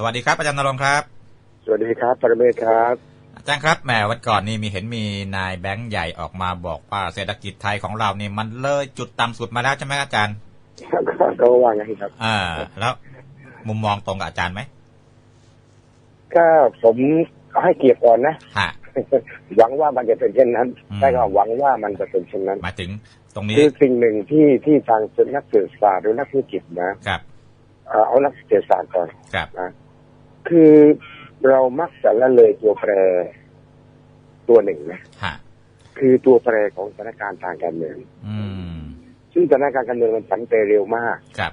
สวัสดีครับอาจารย์นรงค์ครับ สวัสดีครับปรเมศครับ อาจารย์ครับแหมวันก่อนนี่มีเห็นมีนายแบงค์ใหญ่ออกมาบอกว่าเศรษฐกิจไทยของเรานี่มันเลยจุดต่ำสุดมาแล้วใช่ไหมอาจารย์ก็ว่าไงครับ อ่า แล้วมุมมองตรงกับอาจารย์ไหมก็ผมให้เกียรติก่อนนะฮะหวังว่ามันจะเป็นเช่นนั้นอืมใช่ก็หวังว่ามันจะเป็นเช่นนั้นหมายถึง ตรงนี้คือสิ่งหนึ่งที่ที่ทางนักเศรษฐศาสตร์หรือนักธุรกิจนะครับเอ่อเอานักเศรษฐศาสตร์ก่อนครับนะ คือเรามักจะละเลยตัวแปรตัวหนึ่งนะฮะคือตัวแปรของสถานการณ์ทางการเมืองอืมซึ่งสถานการณ์การเมืองมันผันแปรเร็วมากครับ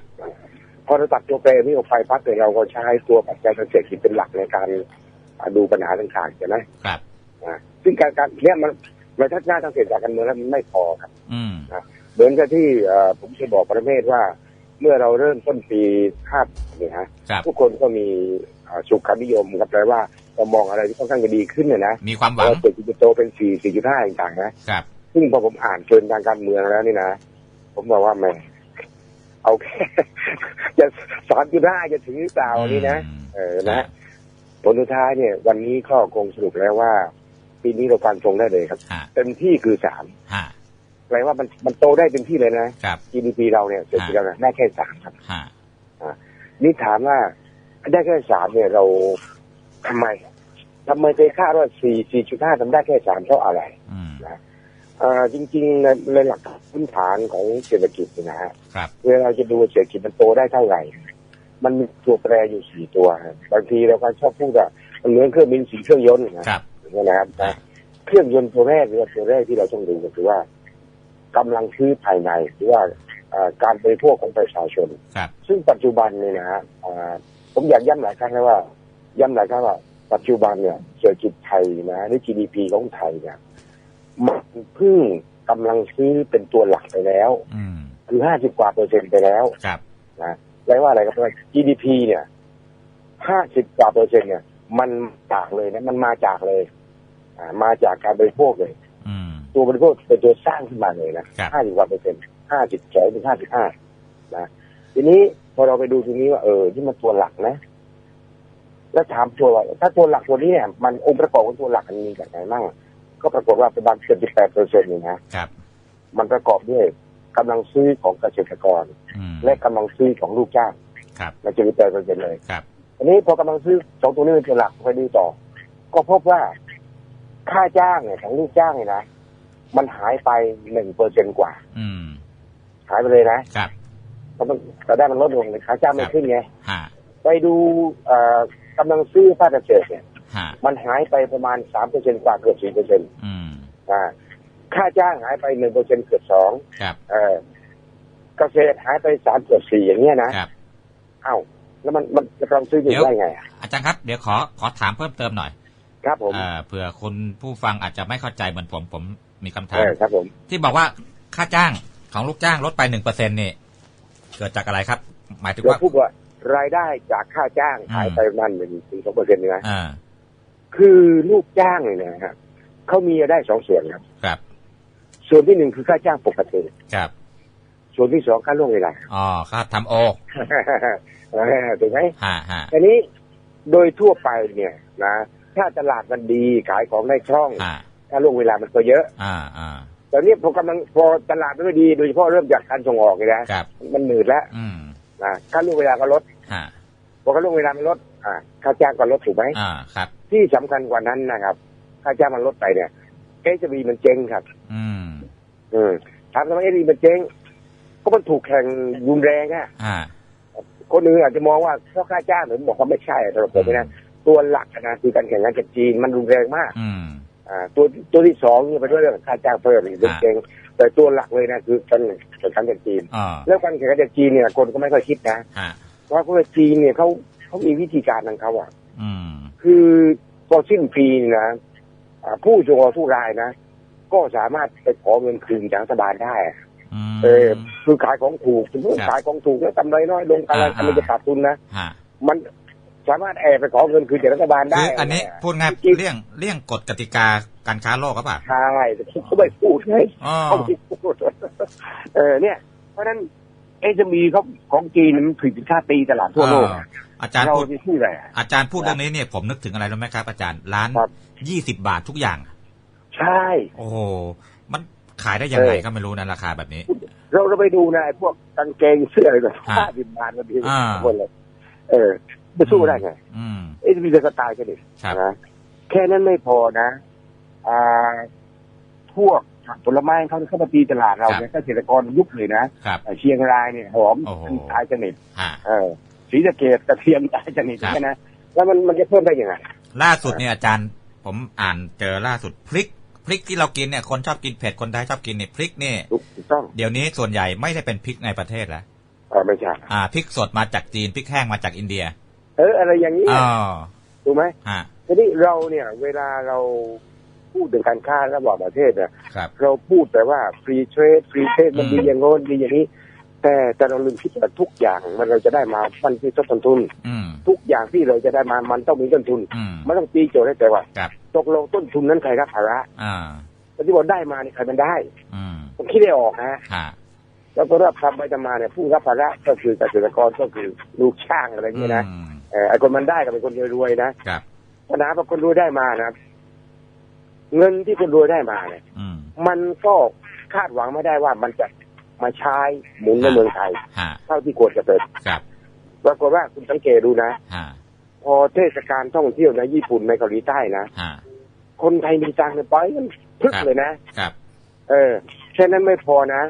พอเราตัดตัวแปรนี้ออกไปปั๊บเนี่ยเราก็ใช้ตัวปัจจัยทางเศรษฐกิจเป็นหลักในการอ่าดูปัญหาต่างๆใช่ไหมครับอ่าซึ่งการการเนี้ยมันเราทัศนาทางเศรษฐกิจการเมืองแล้วมันไม่พอครับ อืมเหมือนกับที่เอ่อผมเคยบอกประเมศว่า เมื่อเราเริ่มต้นปี5เนี่ยฮะครับทุกคนก็มีเอ่อสุขนิยมครับแปลว่าเรามองอะไรที่ค่อนข้างจะดีขึ้นเนี่ยนะมีความหวังเราเศรษฐกิจจะโตเป็น4 4.5ต่างๆนะครับซึ่งพอผมอ่านเชิญทางการเมืองแล้วนี่นะผมบอกว่าแหม่เอาแค่จะ3.5จะถึงหรือเปล่าอันนี้นะมเออนะผลสุดท้ายเนี่ย วันนี้ก็คงสรุปแล้วว่า ปีนี้เราฟันธงได้เลยครับฮะเต็มที่คือสามฮะ แปลว่ามันมันโตได้เต็มที่เลยนะครับ GDP เราเนี่ยเศรษฐกิจเราเนี่ยได้แค่สามครับฮะนี่ถามว่าได้แค่สามเนี่ยเราทำไมทำไมไปคาดว่าสี่สี่จุดห้าทำได้แค่สามเพราะอะไรอืมเอ่อจริงๆในในหลักพื้นฐานของเศรษฐกิจเนี่ยนะฮะครับเวลาจะดูเศรษฐกิจมันโตได้เท่าไหร่ มันมีตัวแปรอยู่สี่ตัวครับบางทีเราก็ชอบพูดว่ามันเหมือนเครื่องบินสีเครื่องยนต์นะครับนะครับนะเครื่องยนต์ตัวแรกหรือว่าตัวแรกที่เราต้องดูก็คือว่า กำลังซื้อภายในหรือว่าเอ่อการบริโภคของประชาชนครับซึ่งปัจจุบันเนี่ยนะฮะเอ่อผมอยากย้ำหลายครั้งแล้วว่า ย้ำหลายครั้งว่าปัจจุบันเนี่ยเศรษฐกิจไทยนะหรือ GDP ของไทยเนี่ยมันเพิ่งกำลังซื้อเป็นตัวหลักไปแล้วอืมคือห้าสิบกว่าเปอร์เซ็นต์ไปแล้วครับนะแปลว่าอะไรครับแปลว่า GDP เนี่ยห้าสิบกว่าเปอร์เซ็นต์เนี่ย มันจากเลยนะมันมาจากเลย อ่า มาจากการบริโภคเลยอืม ตัวบริโภคเป็นตัวสร้างขึ้นมาเลยนะครับห้าสิบกว่าเปอร์เซ็นต์ห้าสิบสองถึงห้าสิบห้านะ ทีนี้พอเราไปดูตรงนี้ว่าเออที่มันตัวหลักนะ แล้วถามตัวว่าถ้าตัวหลักตัวนี้เนี่ย มันองค์ประกอบของตัวหลักมันมีแบบไหนบ้างก็ปรากฏว่าประมาณเจ็ดสิบแปดเปอร์เซ็นต์นี่นะครับ มันประกอบด้วยกำลังซื้อของเกษตรกรอืมและกำลังซื้อของลูกจ้างครับในเจ็ดสิบแปดเปอร์เซ็นต์เลยครับทีนี้พอกำลังซื้อสองตัวนี้เป็นตัวหลักไปดูต่อ ก็พบว่าค่าจ้างเนี่ยของลูกจ้างเนี่ยนะ มันหายไปหนึ่งเปอร์เซ็นกว่า อืม หายไปเลยนะครับเพราะมันแต่ได้มันลดลงเลยค่าจ้างไม่ขึ้นไงฮะไปดูเอ่อกำลังซื้อภาคเกษตรเนี่ยฮะมันหายไปประมาณสามเปอร์เซ็นกว่าเกือบสี่เปอร์เซ็นต์อืมอ่าค่าจ้างหายไปหนึ่งเปอร์เซ็นเกือบสองครับเออเกษตรหายไปสามเกือบสี่อย่างเงี้ยนะครับเอ้าแล้วมันมันจะกำลังซื้ออยู่เดี๋ยวได้ไงอะอาจารย์ครับเดี๋ยวขอขอถามเพิ่มเติมหน่อย ครับผมเอ่อเผื่อคุณผู้ฟังอาจจะไม่เข้าใจเหมือนผมผม มีคำถาเอมอครับผมที่บอกว่าค่าจ้างของลูกจ้างลดไปหนึ่งเปอร์เซ็นนี่เกิดจากอะไรครับ หมายถึงเราว่าพูดว่ารายได้จากค่าจ้างหายไปประมาณหนึ่งถึงสองเปอร์เซ็นต์นะอ่าคือลูกจ้างเนี่ยนะครับเขามีรายได้สองส่วนครับ ครับ ส่วนที่หนึ่งคือค่าจ้างปกติครับ ส่วนที่สองค่าล่วงเวลาอ๋อค่าทำโอเออถูกไหมฮะฮะทีนี้โดยทั่วไปเนี่ยนะถ้าตลาดมันดีขายของได้คล่อง อ่าค่าล่วงเวลามันก็เยอะ อ่าอ่าตอนนี้พอกำลังพอตลาดไม่ค่อยดีโดยเฉพาะเริ่มจากการส่งออกเลยนะครับมันหนืดแล้วอืมนะค่าล่วงเวลาก็ลดฮะพอค่าล่วงเวลามันลด อ่า ค่าจ้างก็ลดถูกไหมอ่าครับ ที่สำคัญกว่านั้นนะครับ ค่าจ้างมันลดไปเนี่ยเอสบีมันเจ๊งครับ อืมอืมถามทำไมเอสบีมันเจ๊งก็มันถูกแข่งรุนแรงอะอ่าคนอื่นอาจจะมองว่าเพราะค่าจ้างผมบอกว่าไม่ใช่สำหรับผมนะตัวหลักนะคือการแข่งขันกับจีนมันรุนแรงมาก อืมอ่า ตัวตัวที่สองเนี่ยเป็นเรื่องค่าจ้างเพิ่มอีกเรื่องเจ๊งแต่ตัวหลักเลยนะคือการแข่งขันกับจีนอ่าแล้วการแข่งขันกับจีนเนี่ยคนก็ไม่ค่อยคิดนะฮะเพราะว่าจีนเนี่ยเขาเขามีวิธีการของเขาอะอืมคือพอสิ้นปีนี่นะอ่าผู้ส่งออกทุกรายนะก็สามารถไปขอเงินคืนจากรัฐบาลได้อะอืมเออคือขายของถูกสมมติครับขายของถูกแล้วกำไรน้อยลงอะไรอ่ามันจะขาดทุนนะฮะมัน สามารถแอบไปขอเงินคืนจากรัฐบาลได้ คืออันนี้พูดง่ายจริงเลี่ยงเลี่ยงกฎกติกาการค้าโลกครับป่ะใช่แต่เขาไม่พูดไงอ๋อเขาไม่พูดเออเนี่ย เพราะฉะนั้นเอสมีเขาของจีนมันผลิตสินค้าตีตลาดทั่วโลกอ่าอาจารย์เราพูดจะพูดอะไรอะอาจารย์พูดเรื่องนี้เนี่ยผมนึกถึงอะไรรู้ไหมครับ อาจารย์ร้านครับยี่สิบบาททุกอย่าง ใช่ โอ้โหมันขายได้ยังไงเออก็ไม่รู้นะราคาแบบนี้ เราเราไปดูนะไอ้พวกกางเกงเสื้ออะไรแบบฮะห้าสิบบาทมันดีอ่าคนเลยเออ ไปสู้ได้ไงอืมเอ้ยมีแต่สไตล์กันดิครับนะแค่นั้นไม่พอนะอ่าพวกผักผลไม้เขาเข้ามาตีตลาดเราเนี่ยเกษตรกรยุคเลยนะครับเชียงรายเนี่ยหอมโอ้โหตายสนิทฮะเออศรีสะเกดกระเทียมตายสนิทครับใช่ไหมแล้วมันมันจะเพิ่มได้ยังไงล่าสุดเนี่ยอาจารย์ ผมอ่านเจอล่าสุดพริกพริกที่เรากินเนี่ยคนชอบกินเผ็ดคนไทยชอบกินเนี่ยพริกเนี่ยถูกต้องเดี๋ยวนี้ส่วนใหญ่ไม่ได้เป็นพริกในประเทศแล้วเออไม่ใช่อ่าพริกสดมาจากจีนพริกแห้งมาจากอินเดีย เออ อะไรอย่างนี้อ๋อถูกไหมฮะทีนี้เราเนี่ย เวลาเราพูดถึงการค้าระหว่างประเทศเนี่ยครับเราพูดแต่ว่าฟรีเทรดฟรีเทรดมันอืมดีอย่างโน้นดีอย่างนี้ แต่แต่เราลืมคิดว่าทุกอย่างมันเราจะได้มามันที่ต้นทุนอืมทุกอย่างที่เราจะได้มามันต้องมีต้นทุนอืมมันต้องตีโจทย์ให้แต่ว่าครับตกลงต้นทุนนั้นใครรับภาระอ่าแต่ที่บอกได้มาเนี่ยใครมันได้อืมต้องคิดได้ออกนะฮะแล้วก็รับทำไปทำมาเนี่ยผู้รับภาระก็คือเกษตรกรก็คือลูกช่างอะไรอย่างนี้นะอืมเออ ไอ้คนมันได้ก็เป็นคนรวยๆนะครับปัญหาพอคนรวยได้มานะเงินที่คนรวยได้มาเนี่ยอืมมันก็คาดหวังไม่ได้ว่ามันจะมาใช้หมุนในเมืองไทยฮะเท่าที่ควรจะเป็นครับปรากฏว่าคุณสังเกตดูนะฮะพอเทศกาลท่องเที่ยวในญี่ปุ่นในเกาหลีใต้นะฮะคนไทยมีตังค์เนี่ยไปมันพึกครับเลยนะครับ เออแค่นั้นไม่พอนะ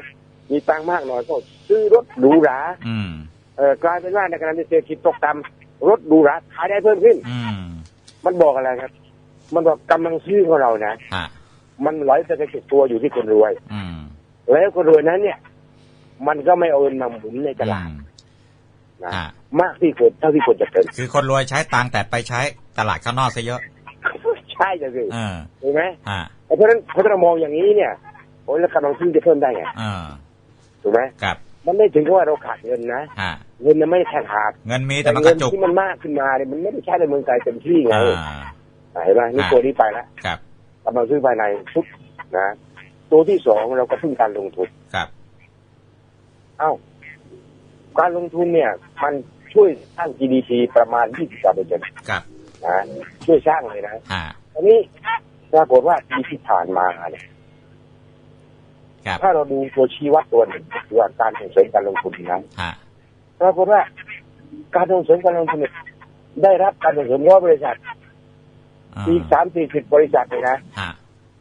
มีตังค์มากหน่อยก็ซื้อรถหรูหราอืมเออกลายเป็นว่าในขณะที่เศรษฐกิจตกต่ำ รถหรูหราขายได้เพิ่มขึ้น อืมมันบอกอะไรครับ มันบอกกำลังซื้อของเรานะฮะมันไหลไปกระจุกตัวอยู่ที่คนรวย อืมแล้วคนรวยนั้นเนี่ย มันก็ไม่เอาเงินมาหมุนในตลาดอืมนะฮะมากที่สุดเท่าที่ควรจะเป็น คือคนรวยใช้ตังค์แต่ไปใช้ตลาดข้างนอกซะเยอะ ใช่จะสิเออถูกไหมฮะเพราะฉะนั้นพอเรามองอย่างนี้เนี่ยโอ้ยแล้วกำลังซื้อจะเพิ่มได้ไงเออถูกไหมครับมันไม่ถึงกับว่าเราขาดเงินนะฮะ เงินมันไม่ได้แค่ขาดเงินมีแต่แต่มันกเงิระจุกที่มันมากขึ้นมาเนี่ยมันไม่ได้ใช้ในเมืองไทยเต็มที่ไงอ่าเห็นไหมนี่อ่าตัวนี้ไปแล้วครับกำลังซื้อภายในทุกนะตัวที่สองเราก็พึ่งการลงทุนครับเอ้าการลงทุนเนี่ย มันช่วยสร้าง GDP ประมาณ 23เปอร์เซ็นต์ครับนะช่วยสร้างเลยนะฮะอันนี้ปรากฏว่าปีที่ผ่านมาเนี่ยครับถ้าเราดูตัวชี้วัดตัวหนึ่งก็คือว่าการส่งเสริมการลงทุนนั้นฮะ ปรากฏว่าการส่งเสริมการลงทุนเนี่ยได้รับการส่งเสริมร้อยบริษัทอ่าอีกสามสี่สิบบริษัทเลยนะฮะ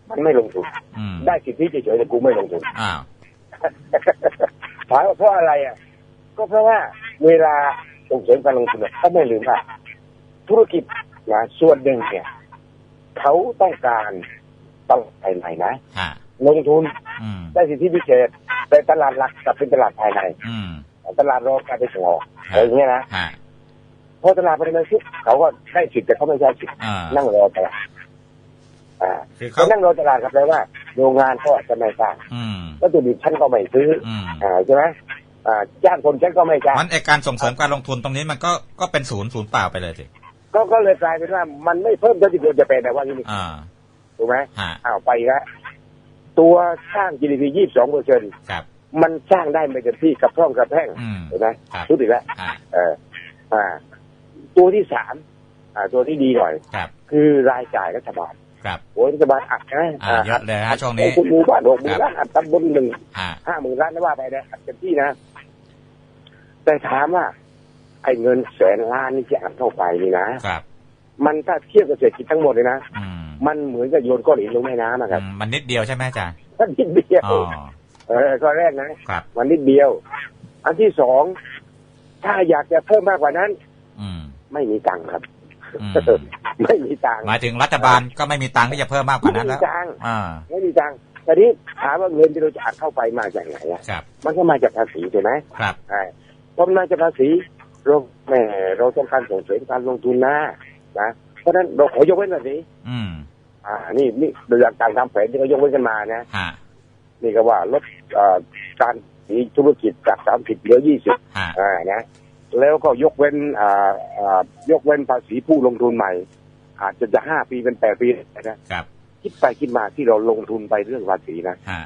มันไม่ลงทุนอืมได้สิทธิเฉยๆแต่กูไม่ลงทุนอ้าวถามว่าเพราะอะไรอะ ก็เพราะว่าเวลาส่งเสริมการลงทุนเนี่ยเขาไม่ลืมว่าธุรกิจนะส่วนหนึ่งเนี่ยเขาต้องการตลาดภายในนะฮะลงทุนอืมได้สิทธิพิเศษแต่ตลาดหลักกลับเป็นตลาดภายในอืม ตลาดรองกลายเป็นส่งออกอะไรอย่างเงี้ยนะฮะพอตลาดภายในปุ๊บเขาก็ได้สิทธิ์แต่เขาไม่ใช่สิทธิ์อ่านั่งรอตลาดอ่าคือเขาเขานั่งรอตลาดครับแปลว่า โรงงานก็จะไม่สร้างอืมวัตถุดิบฉันก็ไม่ซื้ออืมอ่าใช่ไหมอ่าจ้างคนฉันก็ไม่จ้างมันไอการส่งเสริมการลงทุนตรงนี้มันก็ก็เป็นศูนย์ศูนย์เปล่าไปเลยสิก็ก็เลยกลายเป็นว่ามันไม่เพิ่มเท่าที่ควรจะเป็นแต่ว่าอย่างนี้อ่าถูกไหมฮะอ้าวไปแล้วตัวสร้าง GDP 22เปอร์เซ็นต์ครับ มันสร้างได้ไม่เต็มที่กับพร่องกับแพร่งอืมเห็นไหมครับรู้อีกแล้วฮะเอออ่า ตัวที่สามอ่า ตัวที่ดีหน่อยครับคือรายจ่ายรัฐบาลครับโอ้ยรัฐบาลอัดนะอ่าเยอะเลยฮะช่วงนี้ไอ้คุณหมู่บ้านหกหมื่นครับล้านอัดตำบลหนึ่งฮะห้าหมื่นล้านนะว่าไปนะอัดเต็มที่นะ แต่ถามว่า ไอ้เงินแสนล้านนี่ที่อัดเข้าไปนี่นะครับ มันถ้าเทียบกับเศรษฐกิจทั้งหมดเลยนะอืมมันเหมือนกับโยนก้อนหินลงแม่น้ำนะครับอืมมันนิดเดียวใช่ไหมอาจารย์มันนิดเดียวอ๋อ เออข้อแรกนะครับ มันนิดเดียว อันที่สองถ้าอยากจะเพิ่มมากกว่านั้น อืม ไม่มีตังค์ครับอืมไม่มีตังค์หมายถึงรัฐบาลก็ไม่มีตังค์ที่จะเพิ่มมากกว่านั้นไม่แล้วมีตังค์อ่าไม่มีตังค์แต่นี้ถามว่าเงินที่เราจะอัดเข้าไปมาจากไหนอะครับมันก็มาจากภาษีใช่ไหมครับใช่พอมันมาจากภาษีเราแหมเราต้องการส่งเสริมการลงทุนนะนะเพราะฉะนั้นเราขอยกเว้นภาษีอืม อ่า นี่นี่โดยการทำแผนที่เขายกเว้นกันมานะฮะ นี่ก็ว่าลดเอ่อการมีธุรกิจจากสามสิบเหลือยี่สิบฮะอ่านะแล้วก็ยกเว้นอ่าอ่ายกเว้นภาษีผู้ลงทุนใหม่ อาจจะจะห้าปีเป็นแปดปีนะครับ คิดไปคิดมาที่เราลงทุนไปเรื่องภาษีนะฮะ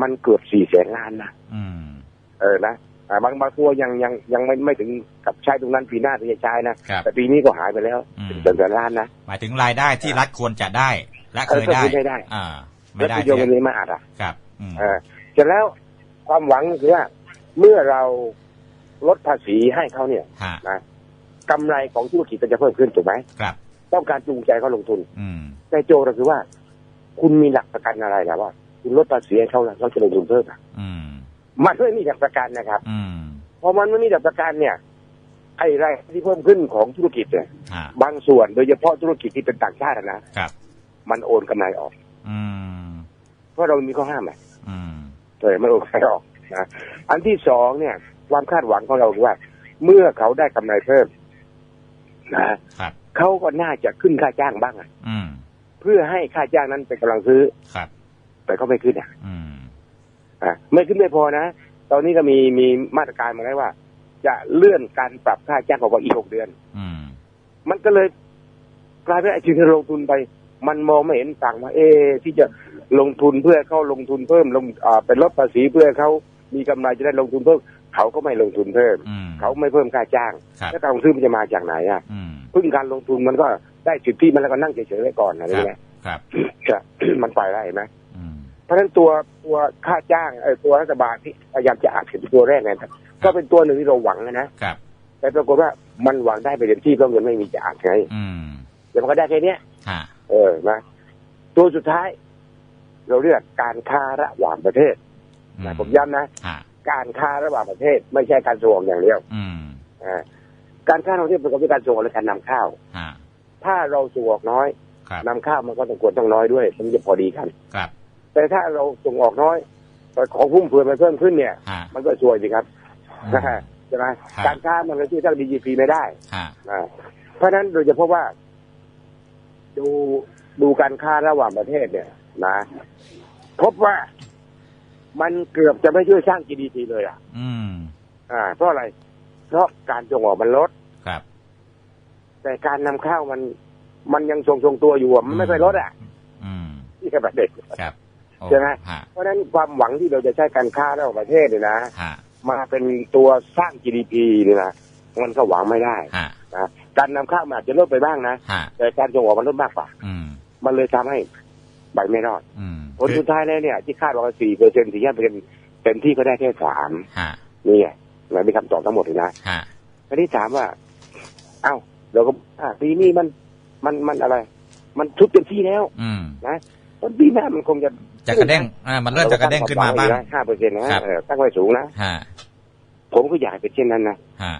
มันเกือบสี่แสนล้านนะอืมเออนะอ่าบางบางตัวยังยังยังไม่ไม่ถึงกับใช้ตรงนั้นปีหน้าถึงจะใช้นะครับแต่ปีนี้ก็หายไปแล้วอืมเป็นแสนล้านนะหมายถึงรายได้ที่รัฐควรจะได้ และเคยได้เออก็คือไม่ได้อ่าไม่แล้วได้ประโยชน์มันนี้มาอัดอะครับ อืมเออเสร็จแล้วความหวังก็คือว่าเมื่อเราลดภาษีให้เขาเนี่ยฮะนะกำไรของธุรกิจก็จะเพิ่มขึ้นถูกไหมครับ ต้องการจูงใจเขาลงทุน อืมแต่โจทย์ก็คือว่า คุณมีหลักประกันอะไรนะว่า คุณลดภาษีให้เขาแล้วเขาจะลงทุนเพิ่มอะอืมมันไม่มีหลักประกันนะครับ อืมพอมันไม่มีหลักประกันเนี่ย ไอ้รายที่เพิ่มขึ้นของธุรกิจเนี่ยฮะบางส่วนโดยเฉพาะธุรกิจที่เป็นต่างชาติอะนะครับ มันโอนกำไรออก อืม เพราะเรามีข้อห้ามอะอืมเออไม่โอนกำไรออกนะอันที่สองเนี่ย ความคาดหวังของเราคือว่า เมื่อเขาได้กำไรเพิ่มนะครับเขาก็น่าจะขึ้นค่าจ้างบ้างอะอืมเพื่อให้ค่าจ้างนั้นเป็นกำลังซื้อครับ แต่เขาไม่ขึ้นอะอืมอะไม่ขึ้นไม่พอนะตอนนี้ก็มีมีมาตรการมาแล้วว่า จะเลื่อนการปรับค่าจ้างออกไปอีกหกเดือนอืมมันก็เลยกลายเป็นไอ้ที่เราลงทุนไป มันมองไม่เห็นต่างว่า เอะที่จะ ลงทุนเพื่อเขาลงทุนเพิ่มลงอ่าเป็นลดภาษีเพื่อเขามีกำไรจะได้ลงทุนเพิ่มเขาก็ไม่ลงทุนเพิ่มอืมเขาไม่เพิ่มค่าจ้างครับแล้วการลงทุนมันจะมาจากไหนอะอืมพึ่งการลงทุนมันก็ได้สิทธิมันแล้วก็นั่งเฉยๆไว้ก่อนอะไรเงี้ยครับจะมันไปได้เห็นไหมอืมเพราะฉะนั้นตัวตัวค่าจ้างเออตัวรัฐบาลที่พยายามจะอัดเป็นตัวแรกเนี่ยก็เป็นตัวหนึ่งที่เราหวังนะครับแต่ปรากฏว่ามันหวังได้ไปเต็มที่เพราะเงินไม่มีจะอัดไงอืมเดี๋ยวมันก็ได้แค่เนี้ยฮะเออนะตัวสุดท้าย เราเรียกการค้าระหว่างประเทศอืนะผมย้ำนะฮะการค้าระหว่างประเทศ ไม่ใช่การส่งออกอย่างเดียวอืมอ่าการค้าระหว่างประเทศประกอบด้วยการส่งออกและการนำเข้าฮะถ้าเราส่งออกน้อยครับนำเข้ามันก็ต้องควรต้องน้อยด้วยมันจะพอดีกันครับ แต่ถ้าเราส่งออกน้อยแต่ของฟุ่มเฟือยมันเพิ่มขึ้นเนี่ยฮะมันก็ช่วยสิครับอืมใช่ไหมครับการค้ามันก็ช่วยสร้าง GDP ไม่ได้ฮะอ่าเพราะฉะนั้นโดยเฉพาะว่า ดูดูการค้าระหว่างประเทศเนี่ย นะ พบว่ามันเกือบจะไม่ช่วยสร้าง GDP เลยอะ อืม อ่า เพราะอะไร เพราะการส่งออกมันลด ครับ แต่การนำเข้ามัน มันยังทรงทรงๆตัวอยู่อะมันไม่ค่อยลดอะ อืมนี่คือประเด็นครับโอ้ใช่ไหมฮะเพราะฉะนั้นความหวังที่เราจะใช้การค้าระหว่างประเทศเนี่ยนะฮะมาเป็นตัวสร้าง GDP เนี่ยนะมันก็หวังไม่ได้ฮะนะการนำเข้ามันอาจจะลดไปบ้างนะฮะแต่การส่งออกมันลดมากกว่าอืมมันเลยทำให้ ไปไม่รอดอืมผลสุดท้ายแล้วเนี่ย ที่คาดว่าสี่เปอร์เซ็นต์สี่ห้าเปอร์เซ็นต์เต็มที่ก็ได้แค่สามฮะนี่ไงมันเป็นคำตอบทั้งหมดเลยนะฮะทีนี้ถามว่า เอ้าเราก็อะปีนี้มันมันมันอะไร มันทุบเต็มที่แล้วอืมนะตอนปีหน้ามันคงจะจะกระเด้งอ่ามันเริ่มจะกระเด้งขึ้นมาบ้างห้าเปอร์เซ็นต์นะครับเออตั้งไว้สูงนะฮะผมก็อยากให้เป็นเช่นนั้นนะฮะ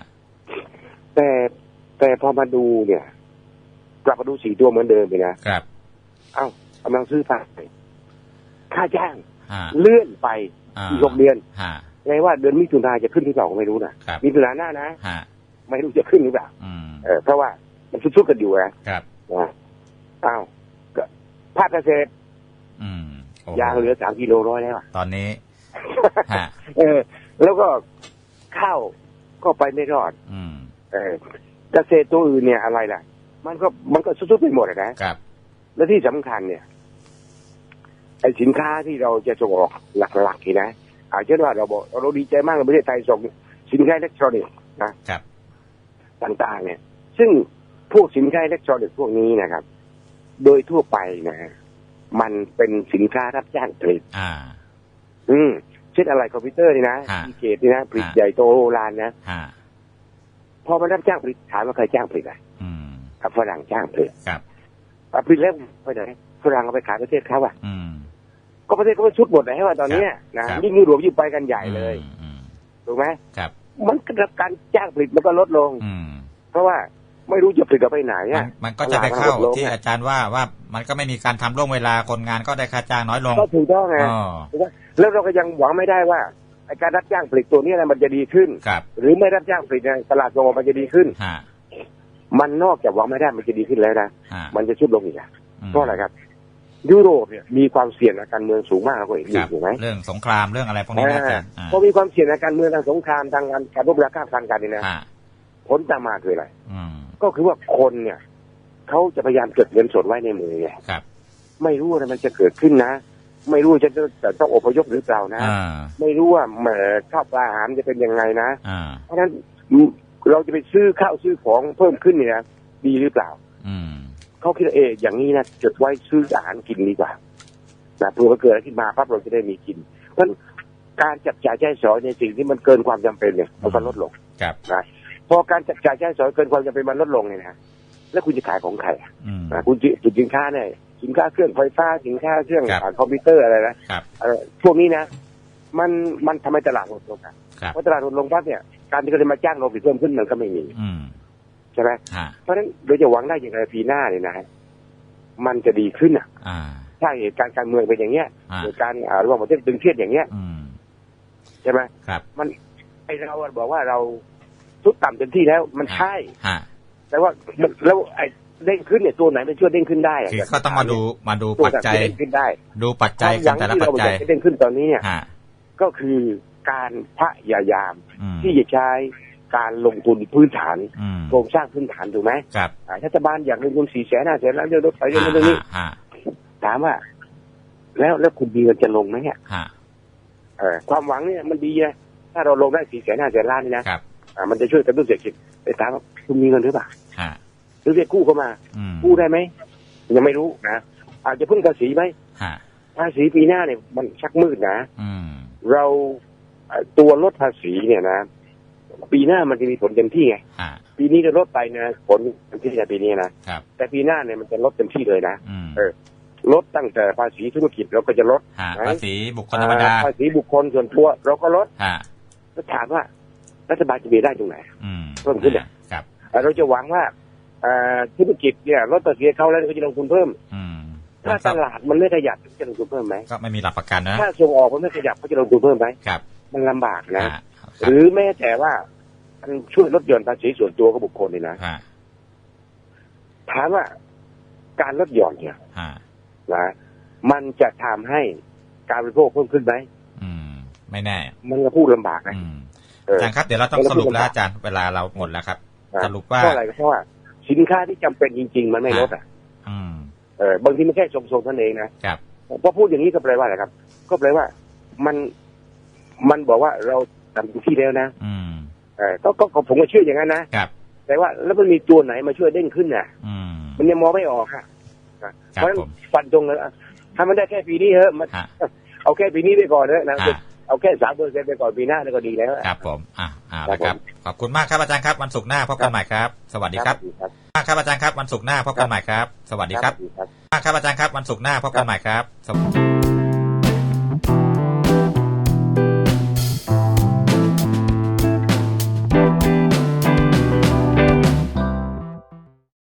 แต่แต่พอมาดูเนี่ย กลับมาดูสี่ตัวเหมือนเดิมเลยนะครับ เอ้า กำลังซื้อไปค่าจ้างฮะเลื่อนไปอ่าอีกหกเดือนฮะไงว่าเดือนมิถุนาจะขึ้นหรือเปล่าก็ไม่รู้นะครับมิถุนาหน้านะฮะไม่รู้จะขึ้นหรือเปล่าอืมเออเพราะว่ามันชุดๆกันอยู่นะครับนะอ้าวก็ภาคเกษตรอืมโอ้ยางเหลือสามกิโลร้อยแล้วอะตอนนี้ฮะเออ แล้วก็ข้าวก็ไปไม่รอด อืมเออเกษตรตัวอื่นเนี่ยอะไรล่ะ มันก็มันก็สุดๆไปหมดอะนะครับ และที่สำคัญเนี่ย ไอ้สินค้าที่เราจะส่งออกหลักๆนี่นะอาจจะว่าเราบอกเราดีใจมากในประเทศไทยส่งสินค้าอิเล็กทรอนิกส์นะครับต่างๆ เนี่ย ซึ่งพวกสินค้าอิเล็กทรอนิกส์พวกนี้นะครับ โดยทั่วไปนะมันเป็นสินค้ารับจ้างผลิตอ่า อืมเช่นอะไรคอมพิวเตอร์นี่นะฮะดีเกตนี่นะผลิตฮะใหญ่โตโอฬารนะฮะพอมันรับจ้างผลิตถามว่าใครจ้างผลิตอะอืมกับฝรั่งจ้างผลิตครับอะผลิตแล้วไปไหนฝรั่งเอาไปขายประเทศเขาอะอืม ก็ประเทศเขาชุดหมดเลยให้ว่าตอนเนี้ยนะครับยิ่งยุโรปยิ่งไปกันใหญ่เลยอืมอืมถูกไหมครับ มันก็การจ้างผลิตมันก็ลดลง อืมเพราะว่าไม่รู้จะผลิตเอาไปไหนมันอะมันก็จะไปเข้าตลาดมันลดลงที่อาจารย์ว่าว่ามันก็ไม่มีการทำล่วงเวลาคนงานก็ได้ค่าจ้างน้อยลงก็ถูกต้องไงอ๋อแล้วเราก็ยังหวังไม่ได้ว่าไอ้การรับจ้างผลิตตัวนี้นะมันจะดีขึ้นครับหรือไม่รับจ้างผลิตในตลาดส่งออกมันจะดีขึ้นฮะมันนอกจากหวังไม่ได้มันจะดีขึ้นแล้วนะฮะมันจะชุดลงอีกอะมเพราะอะไรครับ ยุโรปเนี่ยมีความเสี่ยงทางการเมืองสูงมากกว่าอีกครับถูกไหมเรื่องสงครามเรื่องอะไรพวกนี้นะอาจารย์อ่าพอมีความเสี่ยงทางการเมืองทางสงครามทางการการรบราฆ่าฟันกันนี่นะฮะผลตามมาคืออะไรอืมก็คือว่าคนเนี่ยเขาจะพยายามเก็บเงินสดไว้ในมือไงครับไม่รู้อะไรมันจะเกิดขึ้นนะ ไม่รู้จะจะต้องอพยพหรือเปล่านะอ่าไม่รู้ว่าแหมข้าวปลาอาหารจะเป็นยังไงนะอ่าเพราะฉะนั้นเราจะไปซื้อข้าวซื้อของเพิ่มขึ้นเนี่ยนะดีหรือเปล่าอืม เขาคิดว่าเอออย่างนี้นะจดไว้ซื้ออาหารกินดีกว่านะเผื่อมันเกิดอะไรขึ้นมาปั๊บเราจะได้มีกิน เพราะฉะนั้นการจับจ่ายใช้สอยในสิ่งที่มันเกินความจำเป็นเนี่ยมันก็ลดลงครับนะพอการจับจ่ายใช้สอยเกินความจำเป็นมันลดลงเนี่ยนะแล้วคุณจะขายของใครอะอืมนะคุณจะสินค้าเนี่ยสินค้าเครื่องไฟฟ้าสินค้าเครื่องครับอ่าคอมพิวเตอร์อะไรนะครับเอ่อพวกนี้นะ มันมันทำให้ตลาดลดลงอะครับเพราะตลาดลดลงปั๊บเนี่ยการที่เขาจะมาจ้างเราผิดเพิ่มขึ้นมันก็ไม่มีอืม ใช่ไหมฮะเพราะฉะนั้นโดยจะหวังได้อย่างไรปีหน้าเนี่ยนะฮะมันจะดีขึ้นอะอ่าถ้าเหตุการณ์การเมืองเป็นอย่างเงี้ยอ่าเหตุการณ์อ่าระหว่างประเทศตึงเครียดอย่างเงี้ยอืมใช่ไหมครับ มันไอเราอะบอกว่าเราทุดต่ำเต็มที่แล้ว มันใช่ฮะแต่ว่ามันแล้วไอ้เด้งขึ้นเนี่ยตัวไหนมันช่วยเด้งขึ้นได้อะคือก็ต้องมาดูมาดูตัวปัจไหนจัยที่เด้งขึ้นได้ ดูปัจจัยควกัมนหแต่วัละงที่ปัจเราจัอยยากจะเด้งขึ้นตอนนี้เนี่ยฮะก็คือการพยายามอืมที่จะใช้ การลงทุนพื้นฐานอืมโครงสร้างพื้นฐานถูกไหมครับอ่ารัฐบาลอยากลงทุนสี่แสนห้าแสนล้านเรื่องรถไฟเรื่องนั้นเรื่องนี้ฮะถามว่า แล้วแล้วคุณมีเงินจะลงไหมเนี่ยฮะเออความหวังเนี่ยมันดีนะถ้าเราลงได้สี่แสนห้าแสนล้านนี่นะครับอ่ามันจะช่วยกระตุ้นเศรษฐกิจแต่ถามว่าคุณมีเงินหรือเปล่าฮะหรือเรียกกู้เข้ามาอืมกู้ได้ไหมยังไม่รู้นะอาจจะเพิ่งภาษีไหมฮะภาษีปีหน้าเนี่ยมันชักมืดนะอืมเราเอ่อตัวลดภาษีเนี่ยนะ ปีหน้ามันจะมีผลเต็มที่ไงฮะปีนี้จะลดไปนะผลเต็มที่ในปีนี้นะครับแต่ปีหน้าเนี่ยมันจะลดเต็มที่เลยนะอืมเออลดตั้งแต่ภาษีธุรกิจเราก็จะลดฮะไหนภาษีบุคคลธรรมดาอ่าภาษีบุคคลส่วนตัวเราก็ลดฮะแล้วถามว่ารัฐบาลจะมีได้ตรงไหนอืมเพิ่มขึ้นเนี่ยครับเอ่อเราจะหวังว่าเอ่อธุรกิจเนี่ยลดภาษีให้เขาแล้วเขาจะลงทุนเพิ่มอืมถ้าตลาดมันไม่ขยับจะลงทุนเพิ่มไหมก็ไม่มีหลักประกันนะถ้าส่งออกมันไม่ขยับเขาจะลงทุนเพิ่มไหมครับ มันลำบากนะฮะคหรับรือแม้แต่ว่ามัน ช่วยลดหย่อนภาษีส่วนตัวกับบุคคลเลยนะฮะถามว่าการลดหย่อนเนี่ยฮะนะมันจะทำให้การบริโภคเพิ่มขึ้นไหมอืม ไม่แน่ มันก็พูดลำบากนะอืมเอออาจารย์ครับเดี๋ยวเราต้องแล้วสก็รุปแล้วพูดลำบากอาจารย์เวลาเราหมดแล้วครับนะสรุปว่าเพราะอะไรเพราะว่าสินค้าที่จำเป็นจริง ๆ มันไม่ลดอะอืมเออบางทีมันแค่ทรงๆเท่านั้นเองนะครับพอพูดอย่างนี้ก็แปลว่าอะไรครับ ก็แปลว่ามันมันบอกว่าเราทำเต็มที่แล้วนะ อืม เออก็ก็ก็ผมก็เชื่ออย่างนั้นนะครับ แต่ว่าแล้วมันมีตัวไหนมาช่วยเด้งขึ้นน่ะ อืม มันยังมองไม่ออกค่ะคเพรับราะฉะนั้นผมฟันตรงเลยอะถ้ามันได้แค่ปีนี้เถอะมันฮะ เอาแค่ปีนี้ไปก่อนเถอะนะอะ เอาแค่สามเปอร์เซ็นต์ไปก่อนปีหน้าแล้วก็ดีแล้ว ครับผม อะอ่าครัแล้วบครับขอบคุณมากครับอาจารย์ครับ วันศุกร์หน้าพบกันใหม่ครับ สวัสดีครับครับ มากครับอาจารย์ครับ วันศุกร์หน้าพบกันใหม่ครับ สวัสดีครับครับมากครับอาจารย์ครับ วันศุกร์หน้าพบกันใหม่ครับสวัสดี